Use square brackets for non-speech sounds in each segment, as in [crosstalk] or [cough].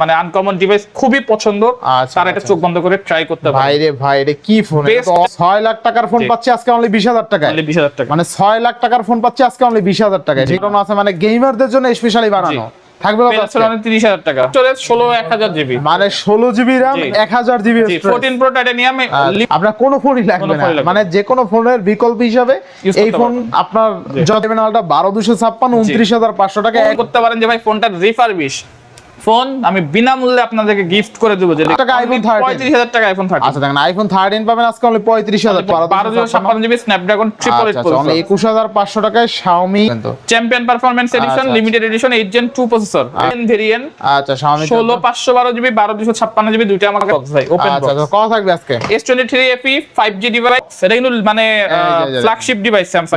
মানে uncommon device খুবই পছন্দ। আচ্ছা, তারা এটা আচ্ছা। চোখ বন্ধ করে ট্রাই করতে পারে ভাই রে ভাই কি ফোন Best- ছয় লাখ টাকার ফোন। পাচ্ছি আজকে অনলি বিশ হাজার টাকায়। তাহলে বিশ হাজার টাকা মানে ছয় লাখ টাকার ফোন পাচ্ছি আজকে অনলি বিশ হাজার টাকায়। ঠিক আছে? মানে গেমারদের জন্য স্পেশালি বানানো। থাকবে টাকা। জিবি মানে ষোলো জিবি র্যাম। এক হাজার জিবি ফোরটিন প্রো টাইটানিয়াম আপনার কোনো ফোনই লাগবে না। মানে যে কোনো ফোনের বিকল্প হিসাবে এই ফোন আপনার যত বারো দুশো ছাপ্পান্ন উনত্রিশ হাজার পাঁচশো টাকা করতে পারেন যে ভাই ফোনটা রিফারবিশ ফোন আমি বিনামূল্যে আপনাদেরকে গিফট করে দেবো 13 পঁয়ত্রিশ হাজার টাকা আইফোন থার্টি আচ্ছা দেখেন আইফোন থার্টিন পাবেন আজকে অনলি পঁয়ত্রিশ হাজার বারো জিরো ছাপ্পান্ন জিবি স্ন্যাপড্রাগন ট্রিপল এইট আচ্ছা একুশ হাজার পাঁচশো টাকায় শাওমি চ্যাম্পিয়ন পারফরমেন্স এডিশন আচ্ছা। Limited edition eight gen two processor variant আচ্ছা শাওমি ষোলো পাঁচশো বারো জিবি বারো দুশো ছাপ্পান্ন জিবি দুইটা আমার বক্স ভাই ওপেন আচ্ছা আচ্ছা কত থাকবে আজকে? S twenty three FE five G device কিন্তু মানে ফ্ল্যাগশিপ ডিভাইস স্যামসাং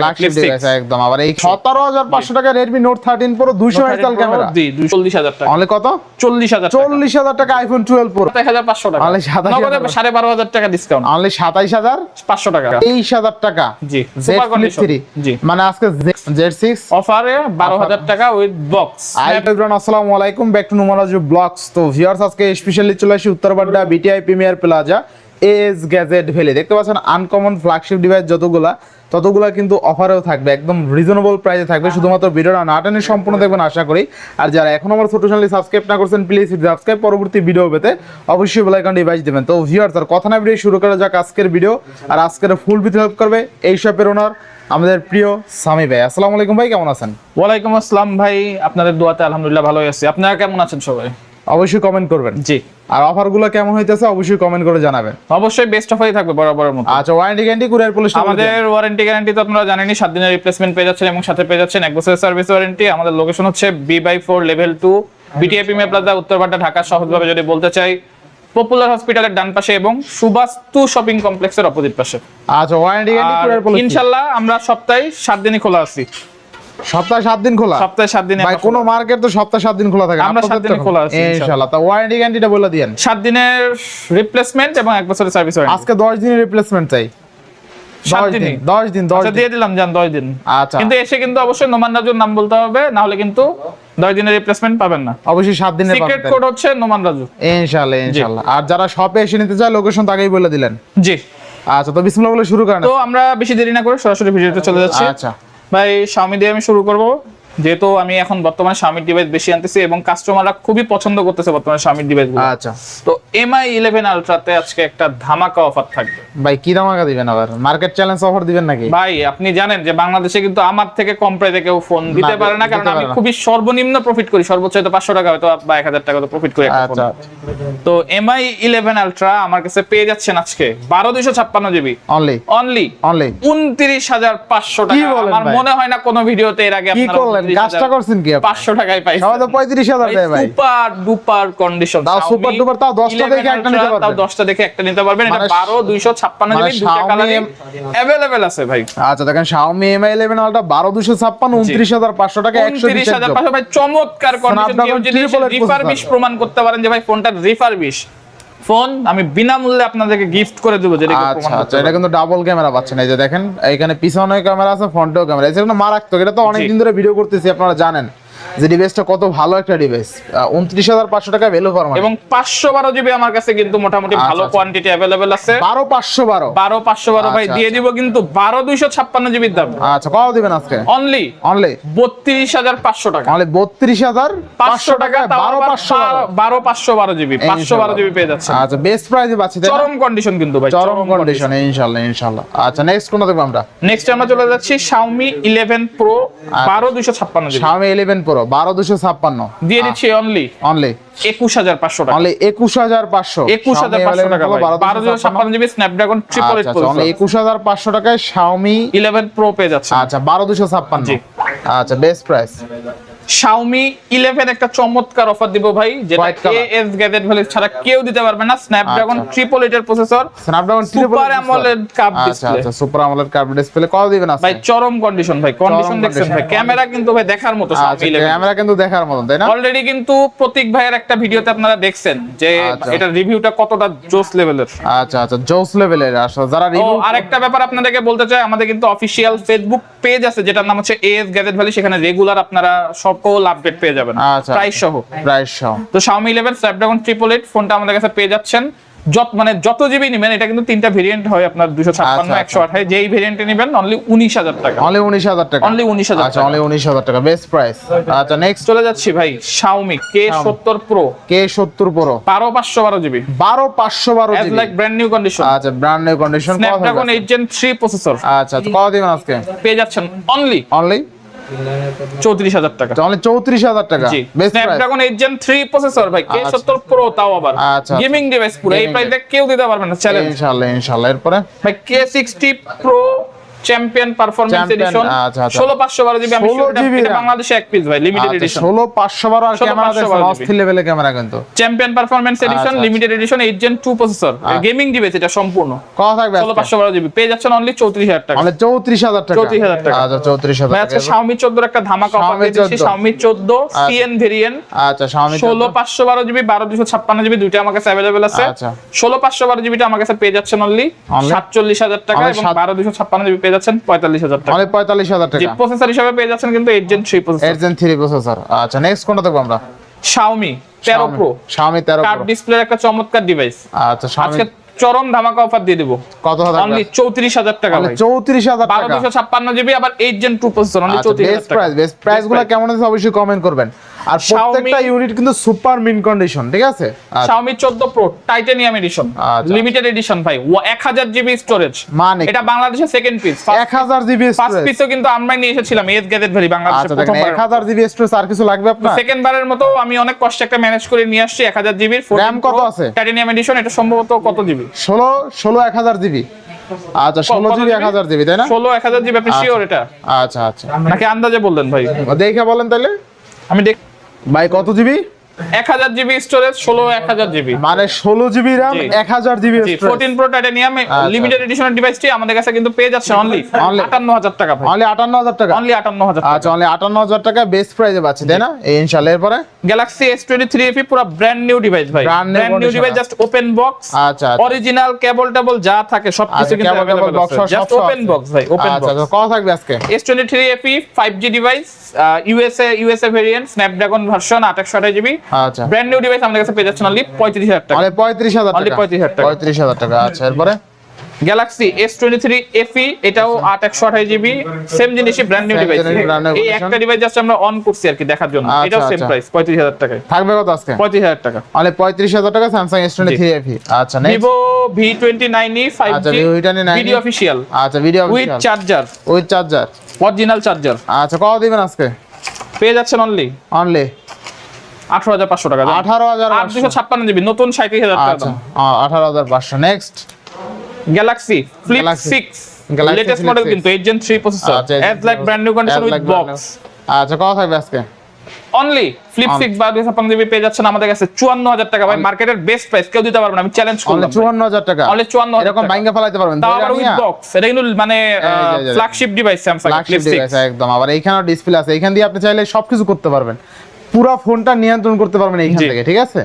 একদম। আবার এই সতেরো হাজার পাঁচশো টাকা Redmi note thirteen pro megapixel camera? চল্লিশ হাজার টাকা। কত? চল্লিশ হাজার চল্লিশ হাজার টাকা আইফোন টুয়েলভ প্রো হাজার পাঁচশো টাকা। তাহলে 27,000 নগদে সাড়ে বারো হাজার টাকা ডিসকাউন্ট অনলি সাতাইশ হাজার পাঁচশো টাকা। তেইশ হাজার টাকা। জি জি। মানে আজকে জেড সিক্স অফারে বারো হাজার টাকা উইথ বক্স আসসালামু আলাইকুম। ব্যাক টু নুমারাজু ব্লগস তো ভিউয়ার্স আজকে স্পেশালি চলে আসি Uttarbadda BTI premier plaza S gadget valley. দেখতে পাচ্ছেন আনকমন ফ্ল্যাগশিপ ডিভাইস যতগুলা, ততগুলা কিন্তু অফারেও থাকবে, একদম রিজনেবল প্রাইসে থাকবে। শুধুমাত্র ভিডিওটা না টেনে সম্পূর্ণ দেখবেন, আশা করি। আর যারা এখন আমার ছোট চ্যানেল সাবস্ক্রাইব না করছেন প্লিজ সাবস্ক্রাইব পরবর্তী ভিডিও পেতে অবশ্যই বেল আইকন ডিভাইস দিবেন। তো ভিউয়ার্স আর কথা না ভিডিও শুরু করা যাক আজকের ভিডিও আর আজকের ফুল ভিডিও হেল্প করবে এই শপের ওনার আমাদের প্রিয় সামি ভাই। আসসালামু আলাইকুম ভাই, কেমন আছেন? ওয়ালাইকুম আসসালাম ভাই, আপনাদের দোয়াতে আলহামদুলিল্লাহ ভালো আছি। আপনারা কেমন আছেন সবাই? অবশ্যই কমেন্ট করবেন। জি। আর অফারগুলো কেমন হইতেছে অবশ্যই কমেন্ট করে জানাবেন। অবশ্যই বেস্ট অফারই থাকবে বরাবরের মতো। আচ্ছা ওয়ারেন্টি গ্যারান্টি কুরিয়ার পুলিশ আমাদের ওয়ারেন্টি গ্যারান্টি তো আপনারা জানেনই সাত দিনের রিপ্লেসমেন্ট পেয়ে যাচ্ছেন এবং সাথে পেয়ে যাচ্ছেন এক বছরের সার্ভিস ওয়ারেন্টি আমাদের লোকেশন হচ্ছে B by four level two BTA premier plaza Uttarbadda Dhaka. সহজভাবে যদি বলতে চাই পপুলার হসপিটালের ডান পাশে এবং সুবাস্তু শপিং কমপ্লেক্সের অপোজিট পাশে। আচ্ছা ওয়ারেন্টি গ্যারান্টি কুরিয়ার পুলিশ ইনশাল্লাহ আমরা সপ্তাহে সাত দিনই খোলা আছি। সপ্তাহে সাত দিন খোলা? সপ্তাহে দিনে ভাই কোন মার্কেট তো সপ্তাহে দিন খোলা থাকে আমরা দিনই খোলা আছি, ইনশাআল্লাহ। তা ওয়ারেন্টি গ্যারান্টিটা বলে দিনের রিপ্লেসমেন্ট এবং এক বছরের সার্ভিস ওয়ারেন্টি আজকে 10 দিনের রিপ্লেসমেন্ট চাই। সাত 10 দিন দিনই? 10 দিন 10 আচ্ছা দিন। দিয়ে দিলাম দিন। আচ্ছা। কিন্তু এসে কিন্তু অবশ্যই নোমান রাজুর নাম বলতে হবে না হলে কিন্তু দশ দিনের রিপ্লেসমেন্ট পাবেন না। অবশ্যই সাত দিনের সিক্রেট কোড হচ্ছে নোমান রাজু ইনশাআল্লাহ ইনশাআল্লাহ। আর যারা শপে এসে নিতে চায় লোকেশন তাকেই বলে দিলেন। জি। আচ্ছা তো বিসমিল্লাহ বলে শুরু করেন। তো আমরা বেশি দেরি না করে সরাসরি ভিডিওতে চলে যাচ্ছি। আচ্ছা। ভাই স্বামী দিয়ে আমি শুরু করব। যেহেতু আমি এখন বর্তমানে Xiaomi ডিভাইস বেশি আনতেছি এবং কাস্টমাররা খুবই পছন্দ করতেছে বর্তমানে Xiaomi ডিভাইস আচ্ছা। তো এমআই ইলেভেন আলট্রাতে আজকে একটা ধামাকা অফার থাকবে। ভাই কি দামাকা দিবেন আবার? মার্কেট চ্যালেঞ্জ অফার দিবেন নাকি? ভাই আপনি জানেন যে বাংলাদেশে কিন্তু আমার থেকে কম প্রাইসে কেউ ফোন দিতে পারে না কারণ আমি খুবই সর্বনিম্ন প্রফিট করি। সর্বোচ্চ হয়তো পাঁচশো টাকা হয়তো বা এক হাজার টাকা তো প্রফিট করি একটা আচ্ছা। ফোনে। তো এমআই ইলেভেন আলট্রা আমার কাছে পেয়ে যাচ্ছেন আজকে বারো দুইশো ছাপ্পান্ন জিবি অনলি অনলি অনলি উনত্রিশ হাজার পাঁচশো টাকা। আমার মনে হয় না কোনো ভিডিওতে এর আগে কি আপনারা করলেন? 29,000 কাজটা করছেন কি টাকায় তো হাজার দেয় ভাই। সুপার ডুপার কন্ডিশন তাও super duper, তাও 10টা দেখে একটা নিতে পারবেন। তাও দশটা দেখে একটা নিতে পারবেন। এটা বারো দুইশো ছাপ্পান্ন জিবি দুটা Xiaomi কালারে আছে ভাই। আচ্ছা দেখেন Xiaomi Mi 11 আলটা 12256 29500 টাকা 120 হাজার পাঁচশো। ভাই চমৎকার কন্ডিশন কেউ যদি রিফারবিশ প্রমাণ করতে পারেন যে ভাই ফোনটা রিফারবিশ ফোন আমি বিনামূল্যে আপনাদেরকে গিফট করে দেবো যেটা আচ্ছা আচ্ছা এটা কিন্তু ডাবল ক্যামেরা পাচ্ছেন। এই যে দেখেন এখানে পিছনে ক্যামেরা আছে ফ্রন্টেও ক্যামেরা এটা মারাত্মক এটা তো অনেকদিন ধরে ভিডিও করতেছি আপনারা জানেন। যে ডিভাইসটা কত ভালো একটা ডিভাইস 29500 টাকা ভ্যালু ফর মানি। এবং পাঁচশো বারো জিবি আমার কাছে কিন্তু মোটামুটি আচ্ছা, ভালো আচ্ছা। কোয়ান্টিটি অ্যাভেলেবেল আছে। 12512 বারো। পাঁচশো বারো ভাই আচ্ছা, দিয়ে দিব কিন্তু বারো দুইশো ছাপ্পান্ন জিবির দাম। আচ্ছা কত দিবেন আজকে? অনলি অনলি বত্রিশ হাজার পাঁচশো টাকা। অনলি 32500 পাঁচশো টাকা আবার 12512 বারো। পাঁচশো বারো জিবি পাঁচশো বারো জিবি পেয়ে যাচ্ছে আচ্ছা বেস্ট প্রাইসে পাচ্ছি চরম কন্ডিশন কিন্তু ভাই চরম কন্ডিশন ইনশাআল্লাহ ইনশাআল্লাহ আচ্ছা নেক্সট কোনটা দেখব আমরা? নেক্সট আমরা চলে যাচ্ছি Xiaomi 11 Pro বারো দুইশো ছাপ্পান্ন জিবি Xiaomi 11 Pro 12256 দিয়ে দিচ্ছি অনলি অনলি একুশ হাজার পাঁচশো টাকা। অনলি 21500 একুশ হাজার পাঁচশো টাকা বারো ছাপ্পান্ন জিবি স্ন্যাপড্রাগন ট্রিপল এইট আচ্ছা অনলি 21500 টাকায় Xiaomi ইলেভেন প্রো পেয়ে যাচ্ছে আচ্ছা 12256 জি। আচ্ছা বেস্ট প্রাইস Xiaomi 11 একটা চমৎকার অফার দিব ভাই যেটা গ্যাজেট ভ্যালি ছাড়া কেউ দিতে পারবে না। স্ন্যাপড্রাগন আচ্ছা। Triple processor Snapdragon super AMOLED cup আচ্ছা ডিসপ্লে আচ্ছা সুপার AMOLED কার্ভ ডিসপ্লে কত দিবেন ভাই চরম কন্ডিশন ভাই। কন্ডিশন দেখছেন ভাই। ক্যামেরা কিন্তু ভাই দেখার মতো আচ্ছা Xiaomi 11 ক্যামেরা কিন্তু দেখার মতন তাই না? অলরেডি কিন্তু প্রতীক ভাইয়ের একটা ভিডিওতে আপনারা দেখছেন যে আচ্ছা। এটা রিভিউটা কতটা জোস লেভেলের। আচ্ছা আচ্ছা জোস লেভেলের। আসলে যারা রিভিউ আরেকটা ব্যাপার আপনাদেরকে বলতে চাই আমাদের কিন্তু অফিসিয়াল ফেসবুক পেজ আছে যেটার নাম হচ্ছে এএস গ্যাজেট ভ্যালি সেখানে রেগুলার আপনারা সব কোল আপডেট পেয়ে যাবেন। আচ্ছা। প্রাইস সহ প্রাইস সহ তো Xiaomi 11 Snapdragon 888 ফোনটা আমাদের কাছে পেয়ে যাচ্ছেন। যত মানে যত জিবি নেবেন এটা কিন্তু তিনটা ভেরিয়েন্ট হয় আপনার 256 আচ্ছা, 128 যেই ভেরিয়েন্টে নেবেন অনলি 19000 টাকা। অনলি উনিশ হাজার টাকা। Only 19,000 আচ্ছা টাকা। অনলি উনিশ হাজার টাকা। বেস্ট প্রাইস আচ্ছা নেক্সট চলে যাচ্ছি ভাই Xiaomi K70 Pro কে সত্তর প্রো 12512 জিবি বারো পাঁচশো বারো GB like brand new condition আচ্ছা brand new condition 8 Gen 3 processor আচ্ছা আচ্ছা কত দিবেন আজকে? পেয়ে যাচ্ছেন অনলি অনলি 34000 টাকা। অনলি চৌত্রিশ হাজার টাকা। স্ন্যাপড্রাগন 8 Gen 3 প্রসেসর ভাই K70 Pro তাও আবার। আচ্ছা। গেমিং ডিভাইস পুরো। এই প্রাইসে কেউ দিতে পারবে না চ্যালেঞ্জ ইনশাল্লাহ ইনশাআল্লাহ এরপরে? ভাই K60 Pro champion performance edition আচ্ছা, আচ্ছা। 16512 জিবি আমি 16 sure এটা-। বাংলাদেশে এক পিস ভাই লিমিটেড আচ্ছা এডিশন ষোলো পাঁচশো বারো আর ক্যামেরা 512 অস্থির লেভেলের ক্যামেরা কিন্তু। চ্যাম্পিয়ন পারফরম্যান্স এডিশন আচ্ছা। Limited edition 8 Gen 2 processor gaming device এটা সম্পূর্ণ। কত থাকবে 16512 জিবি পেয়ে যাচ্ছেন অনলি 34000 টাকা। চৌত্রিশ হাজার টাকা। 34,000 টাকা। আচ্ছা চৌত্রিশ হাজার ভাই টাকা। আজকে Xiaomi 14 একটা ধামাকা অফার Xiaomi দিয়েছি। 14 Xiaomi 14 CN ভেরিয়েন্ট আচ্ছা পাঁচশো বারো জিবি বারো দুশো ছাপ্পান্ন জিবি দুইটা আমার কাছে অ্যাভেলেবেল আছে। আচ্ছা। ষোলো পাঁচশো বারো জিবিটা আমার কাছে পেয়ে যাচ্ছেন অনলি Only? সাতচল্লিশ হাজার টাকা এবং সাত- বারো দুশো ছাপ্পান্ন জিবি পেয়ে যাচ্ছেন? পঁয়তাল্লিশ হাজার টাকা। অনলি পঁয়তাল্লিশ হাজার টাকা। প্রসেসর হিসাবে পেয়ে যাচ্ছেন কিন্তু eight gen three processor eight gen three processor আচ্ছা নেক্সট কোনটা দেখব আমরা? Xiaomi তেরো প্রো স্বামী তেরো কার্ভ। ডিসপ্লের একটা চমৎকার ডিভাইস আচ্ছা আজকে চরম ধামাকা অফার দিয়ে দিব। কত হাজার অনলি চৌত্রিশ হাজার টাকা ভাই। চৌত্রিশ হাজার বারো টাকা। দুশো ছাপ্পান্ন জিবি আবার eight gen two processor only চৌত্রিশ প্রাইস বেস্ট প্রাইসগুলো কেমন আছে অবশ্যই কমেন্ট করবেন। আর প্রত্যেকটা ইউনিট কিন্তু সুপার মিন কন্ডিশন ঠিক আছে? আচ্ছা, Xiaomi 14 Pro টাইটানিয়াম এডিশন আচ্ছা। লিমিটেড এডিশন ভাই। 1000 জিবি স্টোরেজ মানে এটা বাংলাদেশের সেকেন্ড পিস এক হাজার জিবি ফার্স্ট পিসও কিন্তু আমরাই নিয়ে এসেছিলাম এস গ্যাজেট ভ্যালি বাংলাদেশে আচ্ছা প্রথমবার এক হাজার জিবি স্টোরেজ আর কিছু লাগবে আপনার? সেকেন্ড বারের মতো আমি অনেক কষ্টে একটা ম্যানেজ করে নিয়ে আসছি 1000 জিবির RAM কত আছে? টাইটানিয়াম এডিশন এটা সম্ভবত কত জিবি ষোলো ষোলো এক হাজার জিবি আচ্ছা ষোলো জিবি এক হাজার জিবি তাই না? 16 1000 জিবি আপনি শিওর এটা? আচ্ছা আচ্ছা। নাকি আন্দাজে বললেন ভাই? দেখে বলেন তাহলে আমি দেখ ভাই কত জিবি? এক হাজার জিবি স্টোরেজ ষোলো এক হাজার জিবি। মানে ষোলো জিবি এক হাজার জিবি লিমিটেড আমাদের কাছে কিন্তু পেয়ে যাচ্ছে অনলি হাজার টাকা আটান্ন হাজার টাকা? অনলি আটান্ন হাজার আটান্ন হাজার টাকা best three brand new device just open box আচ্ছা। অরিজিনাল কেবল টেবল যা থাকে সব ওপেন বক্স আচ্ছা S twenty three five G device variant Snapdragon version আঠাশশো জিবি আচ্ছা। ব্র্যান্ড নিউ ডিভাইস আমাদের কাছে পেয়ে যাচ্ছেন অনলি 35000 টাকা। অনলি হাজার Only টাকা। 35,000 টাকা। পঁয়ত্রিশ হাজার টাকা আচ্ছা এরপরে? গ্যালাক্সি S23 FE এটাও 8128 জিবি সেম জিনিসই ব্র্যান্ড নিউ ডিভাইস এই একটা ডিভাইস জাস্ট আমরা অন করছি আর কি দেখার জন্য। আচ্ছা, এটাও সেম আচ্ছা। প্রাইস 35000 টাকায়। থাকবে কত আজকে? 35000 টাকা। অনলি পঁয়ত্রিশ হাজার টাকা স্যামসাং এস টোয়েন্টি থ্রি আচ্ছা নেক্সট ভিভো V29e আচ্ছা 5G Vivo V29e video official আচ্ছা video with charger with charger original charger আচ্ছা কত দিবেন আজকে? পেয়ে যাচ্ছেন অনলি অনলি আঠারো হাজার পাঁচশো টাকা আঠারো হাজার আট দুশো ছাপ্পান্ন জিবি নতুন সাঁত্রিশ হাজার টাকা আচ্ছা আঠারো হাজার পাঁচশো next galaxy flip. Six latest model কিন্তু eight gen three processor as like brand new condition with box আচ্ছা কত থাকবে আজকে? অনলি ফ্লিপ সিক্স বা জিবি পেয়ে যাচ্ছেন আমাদের কাছে চুয়ান্ন হাজার টাকা। ভাই মার্কেটের বেস্ট প্রাইস কেউ দিতে পারবে না আমি চ্যালেঞ্জ করলাম চুয়ান্ন হাজার টাকা। Only 54,000 এরকম টাকা। ভাঙ্গা ফেলাইতে পারবেন তাও আবার উইথ বক্স এটা কিন্তু মানে flagship device Samsung flagship device একদম। আবার এইখানেও ডিসপ্লে আছে। এখান দিয়ে আপনি চাইলে সবকিছু করতে পারবেন। পুরো ফোনটা নিয়ন্ত্রণ করতে পারবেন এইখান থেকে ঠিক আছে?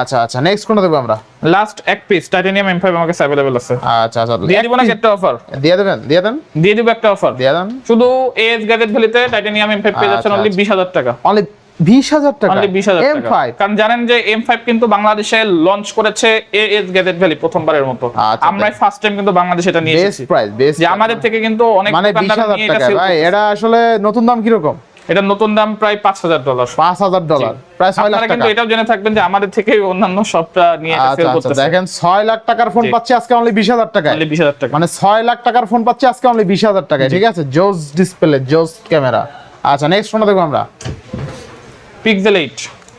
আচ্ছা আচ্ছা নেক্সট কোনটা দেখব আমরা? লাস্ট এক পিস টাইটানিয়াম এম ফাইভ আমার কাছে অ্যাভেলেবল আছে। আচ্ছা আচ্ছা দিয়ে দিব নাকি একটা অফার দিয়ে দেবেন দিয়ে দেন? দিয়ে দিব একটা অফার দিয়ে দেন। শুধু এএস গ্যাজেট ভ্যালিতে টাইটানিয়াম এম ফাইভ পেয়ে যাচ্ছেন আচ্ছা, অনলি আচ্ছা। বিশ হাজার টাকা। অনলি বিশ হাজার টাকা? অনলি বিশ হাজার এম টাকা। ফাইভ কারণ জানেন যে এম ফাইভ কিন্তু বাংলাদেশে লঞ্চ করেছে এএস গ্যাজেট ভ্যালি প্রথমবারের মতো। আমরা ফার্স্ট টাইম কিন্তু বাংলাদেশে এটা নিয়ে এসেছি। বেস্ট প্রাইস বেস্ট যে আমাদের থেকে কিন্তু অনেক মানে বিশ দোকানদার হাজার নিয়ে এটা টাকা ভাই। এটা আসলে নতুন দাম কীরকম? এটা নতুন দাম প্রায় পাঁচ হাজার ডলার। পাঁচ হাজার ডলার। প্রায় ছয় লাখ টাকা কিন্তু এটাও জেনে থাকবেন যে আমাদের থেকে অন্যান্য সবটা নিয়ে এটা আচ্ছা সেল আচ্ছা করতেছে। দেখেন ছয় লাখ টাকার ফোন পাচ্ছে আজকে অনলি বিশ হাজার টাকায়। অনলি বিশ হাজার টাকা মানে ছয় লাখ টাকার ফোন পাচ্ছি আজকে অনলি বিশ হাজার টাকায় ঠিক আছে? জোস ডিসপ্লে জোস ক্যামেরা আচ্ছা নেক্সট ফোনটা দেখব আমরা। Pixel eight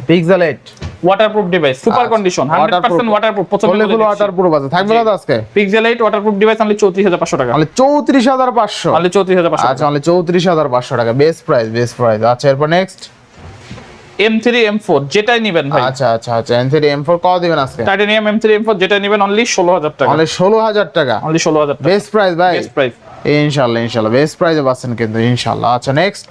pixel waterproof device super condition hundred percent waterproof প্রথমে ফুলে ফুল আছে। থাকবে। কত আজকে? পিক্সেল এইট ওয়াটারপ্রুফ ডিভাইস চৌত্রিশ হাজার টাকা। পাঁচশো। অনলি চৌত্রিশ হাজার আচ্ছা অনলি চৌত্রিশ হাজার পাঁচশো টাকা। বেস্ট প্রাইস বেস্ট প্রাইস আচ্ছা এরপর next M three M four যেটাই নিবেন ভাই। আচ্ছা আচ্ছা আচ্ছা এন থ্রি এম ফোর কত দিবেন আজকে? Titanium M three M four যেটা নিবেন অনলি ষোলো হাজার টাকা। অনলি ষোলো হাজার টাকা? অনলি ষোলো হাজার টাকা। বেস্ট প্রাইস ভাই? বেস্ট প্রাইস ইনশাল্লাহ ইনশাল্লাহ। বেস্ট প্রাইসে পাচ্ছেন কিন্তু ইনশাল্লাহ। আচ্ছা next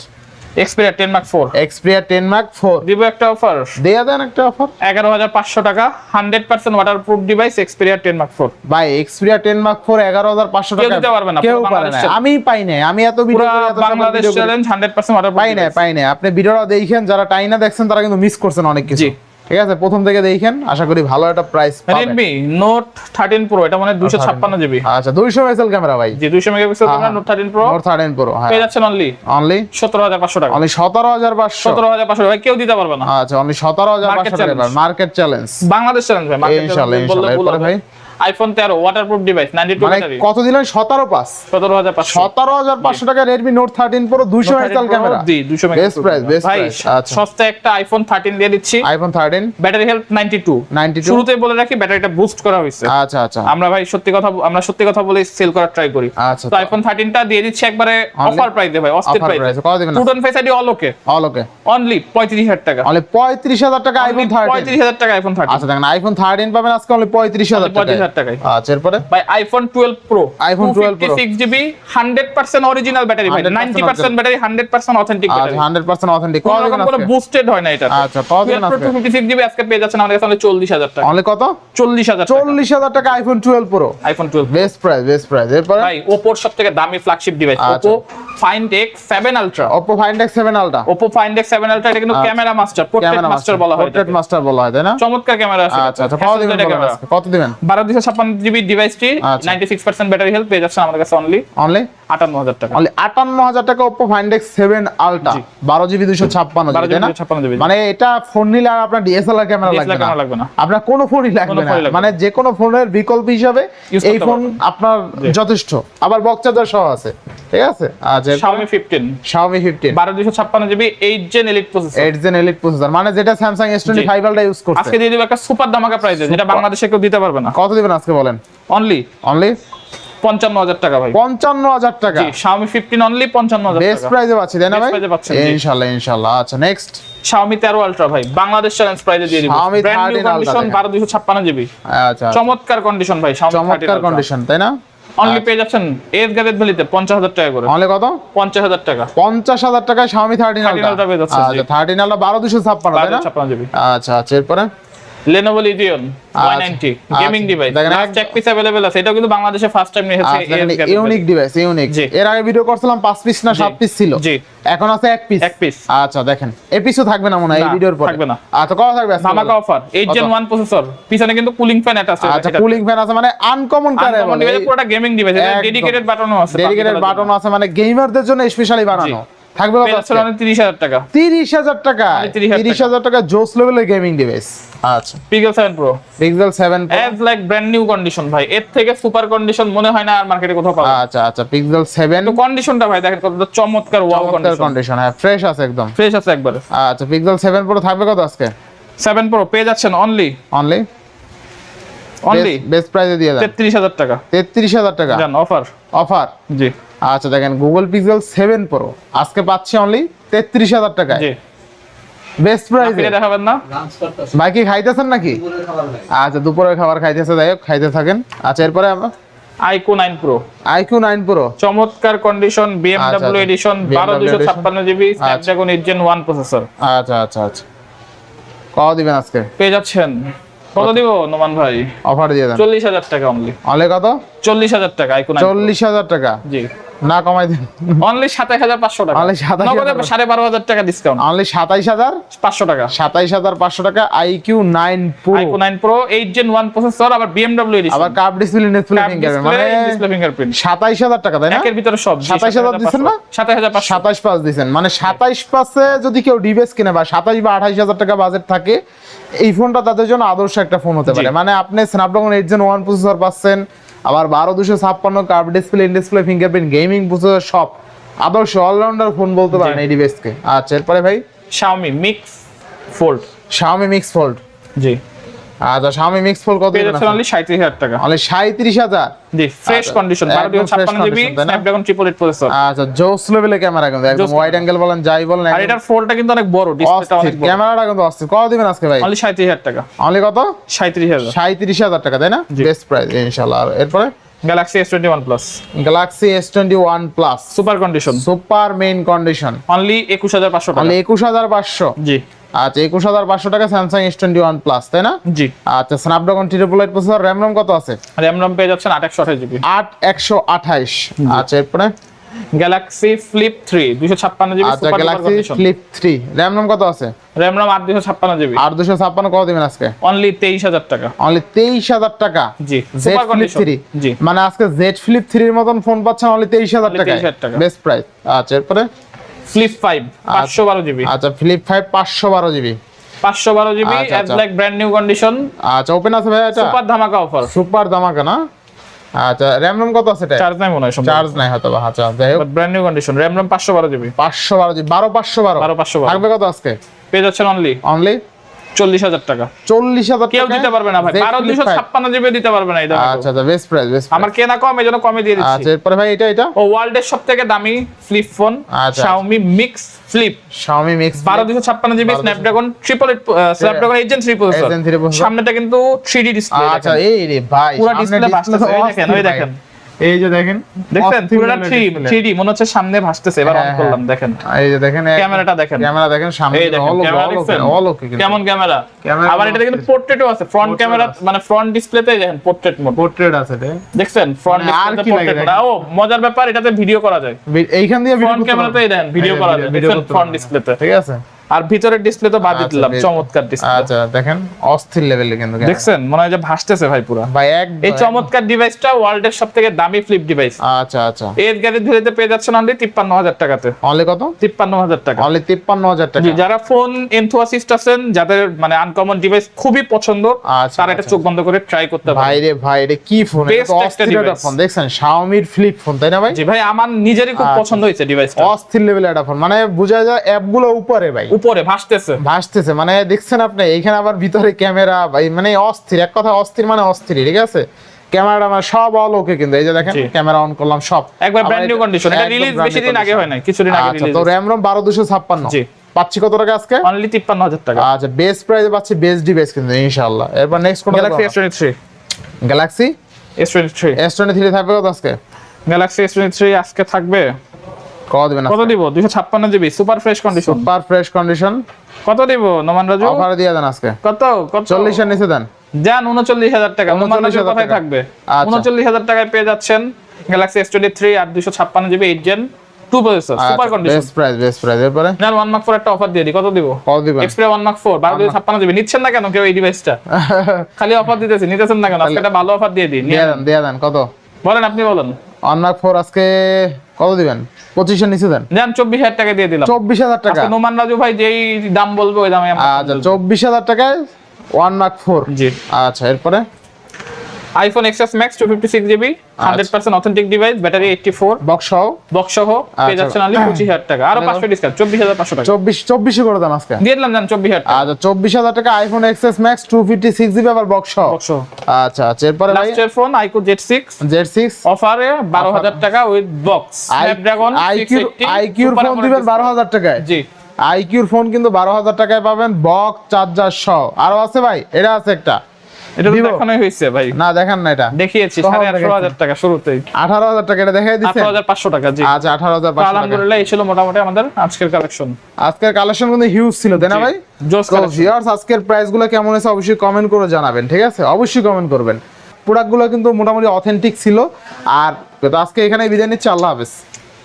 Xperia 10 mark four Xperia ten mark 4 দিব একটা অফার দেয়া দেন একটা অফার এগারো হাজার পাঁচশো টাকা 100% ওয়াটারপ্রুফ ডিভাইস এক্সপিরিয়া 10 মার্ক 4 ভাই এক্সপ্রিয়া টেন মার্ক ফোর এগারো হাজার পাঁচশো কেউ টাকা। দিতে পারবে না, কেউ পারে না। আমি পাই না আমি এত ভিডিও করে এত বাংলাদেশ চ্যালেঞ্জ 100% ওয়াটারপ্রুফ পাই না পাই না আপনি ভিডিওটা দেখেন যারা টাইনা দেখছেন তারা কিন্তু মিস করছেন অনেক কিছু। জি। ঠিক আছে? প্রথম থেকে দেখেন আশা করি ভালো একটা প্রাইস পাবেন। Redmi Note 13 Pro এটা মানে দুশো ছাপ্পান্ন জিবি আচ্ছা দুইশো মেগাপিক্সেল ক্যামেরা ভাই। জি 200 megapixel camera Note 13 Pro Note 13 Pro হ্যাঁ। পেয়ে যাচ্ছেন অনলি অনলি সতেরো হাজার পাঁচশো টাকা। অনলি সতেরো হাজার পাঁচশো। সতেরো হাজার পাঁচশো টাকা। কেউ দিতে পারবে না। আচ্ছা অনলি সতেরো হাজার Market পাঁচশো টাকা মার্কেট চ্যালেঞ্জ বাংলাদেশ চ্যালেঞ্জ ভাই মার্কেট চ্যালেঞ্জ ইনশাআল্লাহ ইনশাআল্লাহ ভাই? আইফোন তেরো waterproof device ninety two মানে ব্যাটারি কত দিলেন সতেরো পাঁচ সতেরো হাজার পাঁচশো। সতেরো হাজার পাঁচশো টাকা রেডমি নোট থার্টিন প্রো দুইশো মেগাপিক্সেল ক্যামেরা জি দুশো বেস্ট প্রাইস বেস্ট প্রাইস আচ্ছা। সস্তা একটা আইফোন থার্টিন দিয়ে দিচ্ছি। IPhone thirteen battery health ninety two ninety two শুরুতেই বলে রাখি ব্যাটারিটা বুস্ট করা হয়েছে। আচ্ছা আচ্ছা। আমরা ভাই সত্যি কথা আমরা সত্যি কথা বলে সেল করার ট্রাই করি। আচ্ছা তো আইফোন থার্টিনটা দিয়ে দিচ্ছি একবারে অফার প্রাইসে ভাই অস্থির প্রাইসে কত দিবেন two twenty five ID all okay all okay only পঁয়ত্রিশ হাজার টাকা। অনলি পঁয়ত্রিশ হাজার টাকা আইফোন থার্টিন পঁয়ত্রিশ হাজার টাকা আইফোন থার্টিন আচ্ছা দেখেন আইফোন থার্টিন পাবেন আজকে অনলি পঁয়ত্রিশ হাজার টাকা পঁয়ত্রিশ হাজার টাকায়। আচ্ছা এরপরে? ভাই iPhone twelve pro iPhone 12 Pro। Six GB hundred original battery ভাই। 100% ব্যাটারি হান্ড্রেড পার্সেন্ট অথেন্টিক আচ্ছা ব্যাটারি হান্ড্রেড পার্সেন্ট অথেন্টিক কোনো কত রকম দিবেন কোনো বুস্টেড হয় না এটা। আচ্ছা কত দিবেন আজকে? টু ফিফটি সিক্স জিবি আজকে পেয়ে যাচ্ছেন আমাদের কাছে চল্লিশ হাজার টাকা। অনলি কত? চল্লিশ হাজার টাকা। চল্লিশ হাজার টাকা iPhone twelve pro iPhone twelve best price best price এরপরে? ভাই ওপোর সব দামি ফ্ল্যাগশিপ ডিভাইস আচ্ছা। ওপো এটা কিন্তু। ক্যামেরা মাস্টার পোর্ট্রেট মাস্টার বলা হয় পোর্ট্রেট মাস্টার বলা হয় তাই না? চমৎকার ক্যামেরা আছে। আচ্ছা আচ্ছা কত দিবেন কত দিবেন? ছাপ্পান্ন জিবি ডিভাইসটি। Ninety six percent battery health পেয়ে যাচ্ছেন আমাদের কাছে অনলি অনলি আটান্ন হাজার টাকা। আটান্ন হাজার টাকা ওপো ফাইন্ড সেভেন আলটা বারো জিবি দুশো ছাপ্পান্ন বারো তাই না? জিবি ছাপ্পান্ন জিবি মানে এটা ফোন নিলে আর আপনার ডিএসএলআর ক্যামেরা লাগবে না। ক্যামেরা লাগবে না। আপনার কোনো ফোনই লাগবে না। মানে যে কোনো ফোনের বিকল্প হিসাবে এই ফোন আপনার যথেষ্ট। আবার বক্স চার্জার সহ আছে। ঠিক আছে? আচ্ছা Xiaomi ফিফটিন Xiaomi 15 বারো দুশো ছাপ্পান্ন GB eight gen elite processor 8 gen elite processor মানে যেটা Samsung S25 আলটা ইউজ করছে। আজকে দিয়ে দিব একটা সুপার ধামাকা প্রাইসে যেটা বাংলাদেশে কেউ দিতে পারবে না। কত দিবেন আজকে বলেন? অনলি অনলি পঞ্চান্ন হাজার টাকা ভাই। পঞ্চান্ন হাজার টাকা। জি Xiaomi ফিফটিন অনলি পঞ্চান্ন হাজার বেস্ট টাকা। প্রাইসে পাচ্ছি তাই না ভাই? ইনশাআল্লাহ ইনশাআল্লাহ আচ্ছা নেক্সট Xiaomi তেরো আলট্রা ভাই বাংলাদেশ চ্যালেঞ্জ প্রাইসে দিয়ে দিব। Xiaomi brand new 13 Ultra condition দেখেন। বারো দুশো ছাপ্পান্ন জিবি আচ্ছা চমৎকার কন্ডিশন ভাই Xiaomi চমৎকার কন্ডিশন তাই না? অনলি পেয়ে যাচ্ছেন এস গ্যাজেট ভ্যালিতে পঞ্চাশ হাজার টাকা করে। অনলি কত? পঞ্চাশ হাজার টাকা। পঞ্চাশ হাজার টাকায় Xiaomi 13 13 Ultra পেয়ে যাচ্ছে, জি। আচ্ছা 13 আলটা বারো দুশো ছাপ্পান্ন তাই না? ছাপ্পান্ন জিবি আচ্ছা আচ্ছা এরপরে? Lenovo Legion আচ্ছা, Y90 গেমিং আচ্ছা, ডিভাইস দেখেন লাস্ট এক পিস अवेलेबल আছে এটাও কিন্তু বাংলাদেশে ফার্স্ট টাইম নিয়ে এসেছে আচ্ছা ইউনিক ডিভাইস ইউনিক জি। এর আগে ভিডিও করছিলাম পাঁচ পিস না সাত পিস ছিল জি। এখন আছে এক পিস এক piece। আচ্ছা দেখেন এই পিসও থাকবে না মনে হয় এই না, ভিডিওর পরে থাকবে না। আচ্ছা কত থাকবে আজকে ধামাকা বলেন? অফার 8 জেন কত? 1 প্রসেসর পিছনে কিন্তু কুলিং ফ্যান অ্যাটাচ আছে আচ্ছা কুলিং ফ্যান আছে মানে আনকমন কারে আনকমন ডিভাইস পুরোটা গেমিং ডিভাইস এটা একদম। ডেডিকেটেড বাটনও আছে ডেডিকেটেড বাটন আছে মানে গেমারদের জন্য স্পেশালি বানানো থাকবে কত পেয়ে আজকে? যাচ্ছেন অনলি 30000 টাকা। তিরিশ হাজার টাকা। তিরিশ হাজার টাকা জোস লেভেলের গেমিং ডিভাইস আচ্ছা। Pixel 7 pro pixel seven as like brand new condition ভাই। এর থেকে সুপার কন্ডিশন মনে হয় না আর মার্কেটে কোথাও পাবো। আচ্ছা আচ্ছা। পিক্সেল সেভেন কন্ডিশনটা ভাই দেখেন চমৎকার ওয়াও কন্ডিশন হ্যাঁ ফ্রেশ আছে একদম। ফ্রেশ আছে একবারে। আচ্ছা পিক্সেল সেভেন প্রো থাকবে কত আজকে? 7 প্রো পেয়ে যাচ্ছেন অনলি অনলি অনলি বেস্ট প্রাইসে দিয়ে দেন। 33000 টাকা। তেত্রিশ হাজার টাকা। জান অফার অফার জি। আচ্ছা দেখেন গুগল পিক্সেল সেভেন প্রো আজকে পাচ্ছি অনলি তেত্রিশ হাজার টাকায়। জি। বেস্ট প্রাইসে দেখাবেন না? ভাই কি খাইতেছেন নাকি? আচ্ছা দুপুরের খাবার খাইতেছে যাই হোক খাইতে থাকেন। আচ্ছা এরপরে আমরা iQOO 9 pro iQOO nine pro চমৎকার কন্ডিশন BMW। এডিশন BMW বারো দুশো ছাপ্পান্ন জিবি আচ্ছা। Snapdragon eight gen one processor আচ্ছা আচ্ছা আচ্ছা। কত দিবেন আজকে? পেয়ে যাচ্ছেন। কত দিব নোমান ভাই? অফার দিয়ে দেন। চল্লিশ হাজার টাকা অনলি অনলি কত? চল্লিশ হাজার টাকা চল্লিশ হাজার টাকা? জি। না কমাই দেন। অনলি সাতাশ হাজার পাঁচশো টাকা। Only 27,500 নগদে সাড়ে বারো হাজার টাকা ডিসকাউন্ট অনলি সাতাইশ হাজার? পাঁচশো টাকা। সাতাইশ হাজার পাঁচশো টাকা iQOO nine pro iQOO nine pro eight gen one processor আবার বিএমডব্লিউ এডিশন আবার কাপ ডিসপ্লে ডিসপ্লে ফিঙ্গার মানে ডিসপ্লে ফিঙ্গারপ্রিন্ট সাতাইশ হাজার টাকা তাই না? একের ভিতরে সব 27,000 দিছেন না? সাতাশ হাজার পাঁচশো। সাতাইশ পাঁচ দিচ্ছেন মানে সাতাইশ পাঁচে যদি কেউ ডিভাইস কিনে বা সাতাইশ বা আঠাইশ হাজার টাকা বাজেট থাকে এই ফোনটা তাদের জন্য আদর্শ একটা ফোন হতে পারে। মানে আপনি Snapdragon eight gen one processor পাচ্ছেন আবার বারো দুশো ছাপ্পান্ন curve display in display fingerprint gaming processor সব আদর্শ অলরাউন্ডার ফোন বলতে পারেন এই ডিভাইসকে আচ্ছা এরপরে ভাই? Xiaomi mix fold Xiaomi Mix Fold জি। আচ্ছা Xiaomi Mix Fold কত যাচ্ছেন অনলি সাঁত্রিশ হাজার টাকা। অনলি সাঁত্রিশ হাজার? জি ফ্রেশ কন্ডিশন বারো একদম দুশো ছাপ্পান্ন fresh জিবি condition, তাই না? স্ন্যাপড্রাগন ট্রিপল এইট প্রসেসর আচ্ছা জোস লেভেলের ক্যামেরা কিন্তু একদম ওয়াইড অ্যাঙ্গেল বলেন যাই বলেন আর এটার ফোল্ডটা কিন্তু অনেক বড় ডিসপ্লেটা অনেক বড়। ক্যামেরাটা কিন্তু অস্থির। কত দিবেন আজকে ভাই? অনলি সাঁত্রিশ হাজার টাকা। অনলি কত? সাঁত্রিশ হাজার। সাঁত্রিশ হাজার টাকা তাই না। বেস্ট প্রাইস ইনশাল্লাহ আর এরপরে? Galaxy S twenty one plus galaxy S twenty one plus super condition super main condition only একুশ হাজার পাঁচশো একুশ হাজার পাঁচশো? জি। আচ্ছা একুশ হাজার পাঁচশো টাকা Samsung S twenty one plus তাই না? জি। আচ্ছা Snapdragon triple eight processor RAM ROM কত আছে? র্যাম রম পেয়ে যাচ্ছেন আট একশো আঠাশ জিবি। আট একশো আচ্ছা এরপরে? গ্যালাক্সি ফ্লিপ থ্রি দুশো ছাপ্পান্ন জিবি আচ্ছা galaxy flip three RAM ROM কত আছে? র্যাম দুশো ছাপ্পান্ন জিবি আর দুশো ছাপ্পান্ন কত দিবেন আজকে? অনলি তেইশ হাজার টাকা। অনলি তেইশ হাজার টাকা? জি সুপার কন্ডিশন জি। মানে আজকে জেড ফ্লিপ থ্রির মতন ফোন পাচ্ছেন অনলি তেইশ হাজার Only টাকা 23,000 টাকা। বেস্ট প্রাইস আচ্ছা এরপরে? ফ্লিপ ফাইভ পাঁচশো বারো জিবি আচ্ছা ফ্লিপ ফাইভ পাঁচশো বারো জিবি পাঁচশো বারো জিবি আচ্ছা, অ্যাজ আচ্ছা। ব্র্যান্ড নিউ কন্ডিশন আচ্ছা ওপেন আছে ভাই এটা? সুপার ধামাকা অফার সুপার দামাকা না? আচ্ছা র্যাম রম কত আছে এটা? চার্জ নাই মনে হয় চার্জ নাই হয়তো আচ্ছা যাই হোক। Brand new condition RAM ROM পাঁচশো বারো জিবি পাঁচশো বারো জিবি বারো পাঁচশো বারো। বারো পাঁচশো বারো। থাকবে কত আজকে? পেয়ে যাচ্ছেন অনলি অনলি চল্লিশ হাজার টাকা। চল্লিশ হাজার কেউ দিতে পারবে না ভাই। বারো দুশো ছাপ্পান্ন জিবি দিতে পারবে না এটা আচ্ছা আচ্ছা বেস্ট প্রাইস বেস্ট আমার কেনা কম এই জন্য কমে দিয়ে দিচ্ছি। আচ্ছা এরপরে ভাই এটা এটা? ও ওয়ার্ল্ডের সব থেকে দামি flip phone. Xiaomi mix flip Xiaomi Mix বারো দুশো ছাপ্পান্ন GB Snapdragon triple eight Snapdragon eight gen three processor Ryzen 3 processor। সামনেটা কিন্তু থ্রি ডি ডিসপ্লে আচ্ছা এই রে ভাই পুরো ডিসপ্লে দেখেন ওই দেখেন। ভাই। এই যে দেখেন অস্থির পুরোটা level three display। Three D মনে হচ্ছে সামনে ভাসতেছে এবার অন হ্যাঁ, করলাম হ্যাঁ। দেখেন। এই যে দেখেন ক্যামেরাটা দেখেন। ক্যামেরা দেখেন সামনে দেখেন okay কিন্তু। কেমন ক্যামেরা? আবার এটাতে কিন্তু পোর্ট্রেটও আছে ফ্রন্ট ক্যামেরা মানে ফ্রন্ট ডিসপ্লেতে দেখেন পোর্ট্রেট মোড পোর্ট্রেট আছে দেখছেন? ফ্রন্ট ডিসপ্লেতে পোর্ট্রেট মোড ও মজার ব্যাপার এটাতে ভিডিও করা যায়। এইখান দিয়ে ফ্রন্ট করতে ক্যামেরাতে পারবেন। ভিডিও করা যায়। ফ্রন্ট। ডিসপ্লেতে ঠিক আছে? আর ভিতরের ডিসপ্লে তো বাদ আচ্ছা, দিলাম চমৎকার ডিসপ্লে আচ্ছা দেখেন অস্থির লেভেলে কিন্তু। দেখছেন? মনে হয় যে ভাসতেছে ভাই পুরো। ভাই এক এই চমৎকার ডিভাইসটা ওয়ার্ল্ডের সব থেকে দামি ফ্লিপ ডিভাইস আচ্ছা আচ্ছা। এর গাড়ি ধরে পেয়ে যাচ্ছেন অনলি তিপ্পান্ন হাজার টাকাতে। অনলি কত? তিপ্পান্ন হাজার টাকা। অনলি তিপ্পান্ন হাজার টাকা। যারা ফোন এনথুয়াসিস্ট আছেন যাদের মানে আনকমন ডিভাইস খুবই পছন্দ আচ্ছা, তারা এটা আচ্ছা। চোখ বন্ধ করে ট্রাই করতে পারে ভাই রে ভাই রে কি ফোন Best একটা ফোন দেখছেন? শাওমির ফ্লিপ ফোন তাই না ভাই? জি ভাই আমার নিজেরই খুব। পছন্দ হয়েছে ডিভাইসটা অস্থির লেভেলের একটা ফোন মানে বোঝা যায় অ্যাপগুলো উপরে ভাই। উপরে ভাসতেছে। ভাসতেছে মানে দেখছেন আপনি এইখানে আবার ভিতরে ক্যামেরা ভাই মানে অস্থির এক কথা অস্থির মানে অস্থির ঠিক আছে? ক্যামেরাটা আমার সব অল ওকে কিন্তু এই যে দেখেন ক্যামেরা অন করলাম সব। একবার ব্র্যান্ড নিউ কন্ডিশন এটা রিলিজ বেশি দিন আগে হয় না কিছুদিন আগে আচ্ছা রিলিজ তো র্যাম রম বারো জি। পাচ্ছি কত টাকা আজকে? অনলি তিপ্পান্ন হাজার টাকা। আচ্ছা বেস প্রাইসে পাচ্ছি বেস ডিভাইস কিন্তু ইনশাআল্লাহ। এরপর নেক্সট গ্যালাক্সি থাকবে কত আজকে? গ্যালাক্সি এস টোয়েন্টি থ্রি আজকে থাকবে কত দিবেন কত দিব? দুশো ছাপ্পান্ন GB super fresh condition super fresh condition কত দিব নোমান রাজু? অফার দিয়ে দেন আজকে। কত কত? চল্লিশ এর নিচে দেন। যান উনচল্লিশ হাজার টাকা। নোমান 39,000 কথাই টাকা। থাকবে। আচ্ছা। উনচল্লিশ হাজার টাকায় পেয়ে যাচ্ছেন গ্যালাক্সি এস টোয়েন্টি থ্রি আর দুশো ছাপ্পান্ন GB eight gen two processor super condition best price best price এরপরে? নেন ওয়ান মার্ক ফোর একটা অফার দিয়ে দিই। কত দিব? কত দিবেন? এক্সপ্রে ওয়ান মার্ক ফোর বারো দুশো ছাপ্পান্ন জিবি নিচ্ছেন না কেন কেউ এই ডিভাইসটা [laughs] খালি অফার দিতেছি নিতেছেন না কেন? আজকে একটা ভালো অফার দিয়ে দিই। দিয়ে দেন দিয়ে দেন। কত? বলেন আপনি বলেন। অনমার্ক ফোর আজকে কত দিবেন? পঁচিশের নিচে দেন। যান চব্বিশ হাজার টাকা দিয়ে দিলাম। চব্বিশ হাজার টাকা। নোমান রাজু ভাই যেই দাম বলবে ওই দামে আচ্ছা চব্বিশ হাজার টাকায় ওয়ান মার্ক ফোর জি। আচ্ছা এরপরে? IPhone XS max two fifty six GB hundred percent authentic device battery eighty four box সহ? বক্স সহ পেয়ে যাচ্ছেন আলি পঁচিশ হাজার টাকা। আরও পাঁচশো ডিসকাউন্ট চব্বিশ হাজার পাঁচশো টাকা। চব্বিশ চব্বিশে করে দেন আজকে। দিয়ে দিলাম যান চব্বিশ হাজার আচ্ছা চব্বিশ হাজার টাকা iPhone XS max two fifty six GB আবার বক্স সহ? বক্স আচ্ছা আচ্ছা এরপরে লাস্টের phone iQOO Z six Z six অফারে বারো হাজার টাকা উইথ বক্স স্ন্যাপড্রাগন আইকিউর আইকিউর ফোন দিবেন বারো হাজার টাকায়। জি। আইকিউর ফোন কিন্তু বারো হাজার টাকায় পাবেন বক্স চার্জার সহ। আরও আছে ভাই? এটা আছে একটা। এটা তো দেখানোই হয়েছে ভাই। না দেখেন না এটা। দেখিয়েছি কখন সাড়ে আঠারো দেখাইছেন? হাজার টাকা শুরুতেই। আঠারো হাজার টাকা এটা দেখাই দিচ্ছেন আঠারো টাকা জি। আচ্ছা আঠারো হাজার তো পাঁচশো টাকা। আলহামদুলিল্লাহ এই ছিল মোটামুটি আমাদের আজকের কালেকশন আজকের কালেকশন কিন্তু হিউজ ছিল তাই না ভাই? জোস ভিউয়ার্স আজকের প্রাইসগুলো কেমন হয়েছে অবশ্যই কমেন্ট করে জানাবেন ঠিক আছে? অবশ্যই কমেন্ট করবেন। প্রোডাক্টগুলো কিন্তু মোটামুটি অথেন্টিক ছিল। আর আজকে এখানে বিদায় নিচ্ছি আল্লাহ হাফেজ।